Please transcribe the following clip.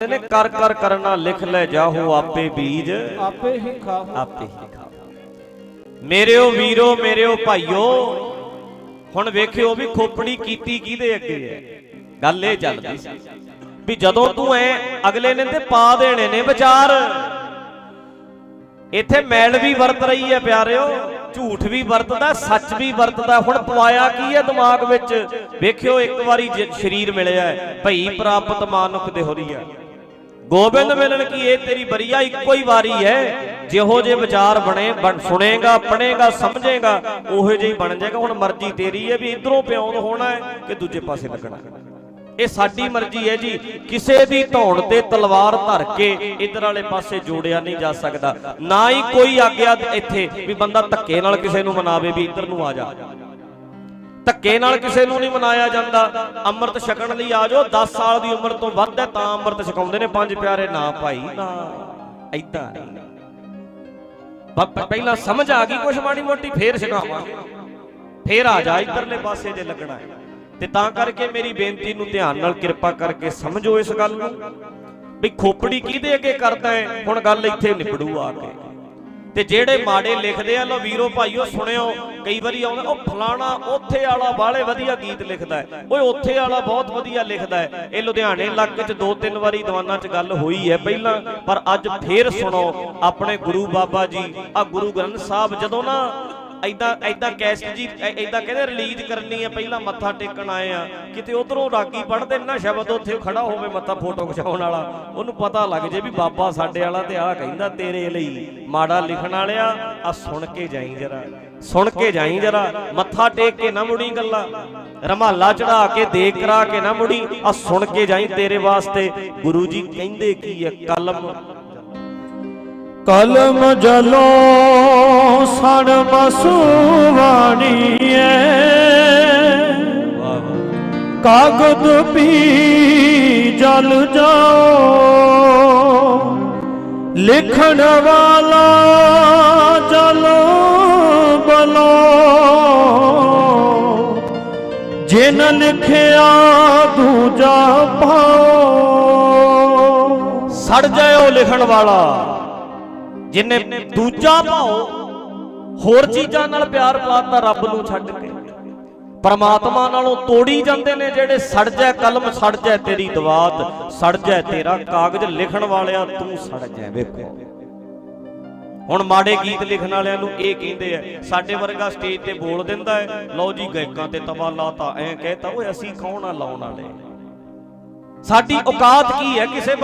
ਨੇ ਕਰ ਕਰ ਕਰਨਾ ਲਿਖ ਲੈ ਜਾਹੋ ਆਪੇ ਬੀਜ। ਆਪੇ ਹੀ ਖਾਓ ਆਪੇ ਹੀ ਖਾਓ ਮੇਰਿਓ ਵੀਰੋ ਮੇਰਿਓ ਭਾਈਓ ਹੁਣ ਵੇਖਿਓ ਵੀ ਖੋਪੜੀ ਕੀਤੀ ਕਿਹਦੇ ਅੱਗੇ ਹੈ। ਗੱਲ ਇਹ ਚੱਲਦੀ ਸੀ ਵੀ ਜਦੋਂ ਤੂੰ ਐ ਅਗਲੇ ਨੇ ਤੇ ਪਾ ਦੇਣੇ ਨੇ ਵਿਚਾਰ ਇੱਥੇ ਮੈਲ ਵੀ ਵਰਤ ਰਹੀ ਹੈ ਪਿਆਰਿਓ ਝੂਠ ਵੀ ਵਰਤਦਾ ਸੱਚ ਵੀ ਵਰਤਦਾ। ਹੁਣ ਪਵਾਇਆ ਕੀ ਹੈ ਦਿਮਾਗ ਵਿੱਚ? ਵੇਖਿਓ ਇੱਕ ਵਾਰੀ ਜੇ ਸਰੀਰ ਮਿਲਿਆ ਭਈ ਪ੍ਰਾਪਤ ਮਾਨੁਖ ਦੇ ਹੋਰੀ ਹੈ। ਗੋਬਿੰਦ ਮਿਲਣ ਕੀ, ਇਹ ਤੇਰੀ ਬਰੀਆ ਇੱਕੋ ਹੀ ਵਾਰੀ ਹੈ। ਜਿਹੋ ਜੇ ਵਿਚਾਰ ਬਣੇ, ਬਣ, ਸੁਣੇਗਾ ਪੜੇਗਾ ਸਮਝੇਗਾ, ਉਹੋ ਜਿਹੀ ਬਣ ਜਾਏਗਾ। ਹੁਣ ਮਰਜ਼ੀ ਤੇਰੀ ਹੈ ਵੀ ਇਧਰੋਂ ਪਿਆਉਣ ਹੋਣਾ ਹੈ ਕਿ ਦੂਜੇ ਪਾਸੇ ਲੱਗਣਾ ਇਹ ਸਾਡੀ ਮਰਜ਼ੀ ਹੈ ਜੀ। ਕਿਸੇ ਦੀ ਧੌਣ ਤੇ ਤਲਵਾਰ ਧਰ ਕੇ ਇਧਰ ਵਾਲੇ ਪਾਸੇ ਜੋੜਿਆ ਨਹੀਂ ਜਾ ਸਕਦਾ। ਨਾ ਹੀ ਕੋਈ ਆਗਿਆ ਇੱਥੇ ਵੀ ਬੰਦਾ ਧੱਕੇ ਨਾਲ ਕਿਸੇ ਨੂੰ ਮਨਾਵੇ ਵੀ ਇਧਰ ਨੂੰ ਆ ਜਾ। ਧੱਕੇ ਨਾਲ ਕਿਸੇ ਨੂੰ ਨਹੀਂ ਮਨਾਇਆ ਜਾਂਦਾ। ਅੰਮ੍ਰਿਤ ਛਕਣ ਲਈ ਆ ਜਾਓ। 10 ਸਾਲ ਦੀ ਉਮਰ ਤੋਂ ਵੱਧ ਹੈ ਤਾਂ ਅੰਮ੍ਰਿਤ ਛਕਾਉਂਦੇ ਨੇ ਪੰਜ ਪਿਆਰੇ। ਨਾ ਭਾਈ, ਨਾ। ਐਦਾਂ ਪਹਿਲਾਂ ਸਮਝ ਆ ਗਈ ਕੁਛ ਮਾੜੀ ਮੋਟੀ, ਫੇਰ ਛਕਾਵਾਂਗੇ। ਫੇਰ ਆ ਜਾ, ਇਧਰਲੇ ਪਾਸੇ ਜੇ ਲੱਗਣਾ ਹੈ। ਤੇ ਤਾਂ ਕਰਕੇ ਮੇਰੀ ਬੇਨਤੀ ਨੂੰ ਧਿਆਨ ਨਾਲ ਕਿਰਪਾ ਕਰਕੇ ਸਮਝੋ ਇਸ ਗੱਲ ਨੂੰ। ਵੀ ਖੋਪੜੀ ਕਿਹਦੇ ਅੱਗੇ ਕਰਦਾ ਹੈ? ਹੁਣ ਗੱਲ ਇੱਥੇ ਨਿਬੜੂ ਆ ਕੇ। ਤੇ ਜਿਹੜੇ ਮਾੜੇ ਲਿਖਦੇ ਆ ਲੋ ਵੀਰੋ ਭਾਈਓ, ਸੁਣਿਓ, ਕਈ ਵਾਰੀ ਆਉਂਦਾ, ਉਹ ਫਲਾਣਾ ਉੱਥੇ ਵਾਲਾ ਬਾਹਲੇ ਵਧੀਆ ਗੀਤ ਲਿਖਦਾ ਹੈ। ਓਏ ਉੱਥੇ ਵਾਲਾ ਬਹੁਤ ਵਧੀਆ ਲਿਖਦਾ ਇਹ ਲੁਧਿਆਣੇ ਇਲਾਕੇ 'ਚ ਦੋ ਤਿੰਨ ਵਾਰੀ ਦੀਵਾਨਾਂ 'ਚ ਗੱਲ ਹੋਈ ਹੈ ਪਹਿਲਾਂ, ਪਰ ਅੱਜ ਫੇਰ ਸੁਣੋ, ਆਪਣੇ ਗੁਰੂ ਬਾਬਾ ਜੀ ਆ ਗੁਰੂ ਗ੍ਰੰਥ ਸਾਹਿਬ ਜਦੋਂ ਨਾ ਐਦਾਂ ਐਦਾਂ ਕੈਸਟ ਜੀ ਐਦਾਂ ਕਹਿੰਦੇ ਰਿਲੀਜ਼ ਕਰਨੀ ਹੈ ਪਹਿਲਾਂ ਮੱਥਾ ਟੇਕਣ ਆਏ ਆ। ਕਿਤੇ ਉਧਰੋਂ ਰਾਗੀ ਪੜਦੇ ਨਾ ਸ਼ਬਦ, ਉੱਥੇ ਖੜਾ ਹੋਵੇ ਮੱਥਾ ਫੋਟੋ ਖਿਚਾਉਣ ਵਾਲਾ। ਉਹਨੂੰ ਪਤਾ ਲੱਗ ਜੇ ਵੀ ਬਾਬਾ ਸਾਡੇ ਵਾਲਾ ਤੇ ਆਹ ਕਹਿੰਦਾ ਤੇਰੇ ਲਈ ਮਾੜਾ ਲਿਖਣ ਵਾਲਿਆ। ਆ ਸੁਣ ਕੇ ਜਾਈ ਜਰਾ, ਸੁਣ ਕੇ ਜਾਈ ਜਰਾ, ਮੱਥਾ ਟੇਕ ਕੇ ਨਾ ਮੁੜੀ ਗੱਲਾਂ। ਰਮਾਲਾ ਚੜਾ ਕੇ, ਦੇਖ ਕਰਾ ਕੇ ਨਾ ਮੁੜੀ। ਆ ਸੁਣ ਕੇ ਜਾਈ ਤੇਰੇ ਵਾਸਤੇ। ਗੁਰੂ ਜੀ ਕਹਿੰਦੇ ਕੀ ਹੈ ਕਲਮ। ਕਲਮ ਜਲੋ ਸਣ ਬਸਵਾਣੀਏ ਵਾਹ ਵਾਹ। ਕਾਗਦ ਪੀ ਜਲ ਜਾਓ। ਲਿਖਣ ਵਾਲਾ ਜਲ ਬਲੋ। ਜਿਨ ਲਿਖਿਆ ਦੂਜਾ ਪਾਓ। ਸੜ ਉਹ ਲਿਖਣ ਵਾਲਾ। ਜਿਨੇ ਦੂਜਾ ਭਾਉ ਹੋਰ ਚੀਜ਼ਾਂ ਨਾਲ ਪਿਆਰ ਪਾਤਾ ਰੱਬ ਨੂੰ ਛੱਡ ਕੇ। ਪਰਮਾਤਮਾ ਨਾਲੋਂ ਤੋੜੀ ਜਾਂਦੇ ਨੇ ਜਿਹੜੇ ਸੜ ਜਾਏ, ਕਲਮ ਸੜ ਜਾਏ ਤੇਰੀ ਦਵਾਤ, ਸੜ ਜਾਏ ਤੇਰਾ ਕਾਗਜ਼ ਲਿਖਣ ਵਾਲਿਆ, ਤੂੰ ਸੜ ਜਾਏ ਵੇਖੋ। ਹੁਣ ਮਾੜੇ ਗੀਤ ਲਿਖਣ ਵਾਲਿਆਂ ਨੂੰ ਇਹ ਕਹਿੰਦੇ ਆ, ਸਾਡੇ ਵਰਗਾ ਸਟੇਜ ਤੇ ਬੋਲ ਦਿੰਦਾ ਹੈ, ਲਓ ਜੀ ਗਾਇਕਾਂ ਤੇ ਤਵਾ ਲਾਤਾ, ਐਂ ਕਹਿਤਾ, ਓਏ ਅਸੀਂ ਕੌਣ ਆ ਲਾਉਣ ਵਾਲੇ? ਸਾਡੀ ਔਕਾਤ ਕੀ ਹੈ ਕਿਸੇ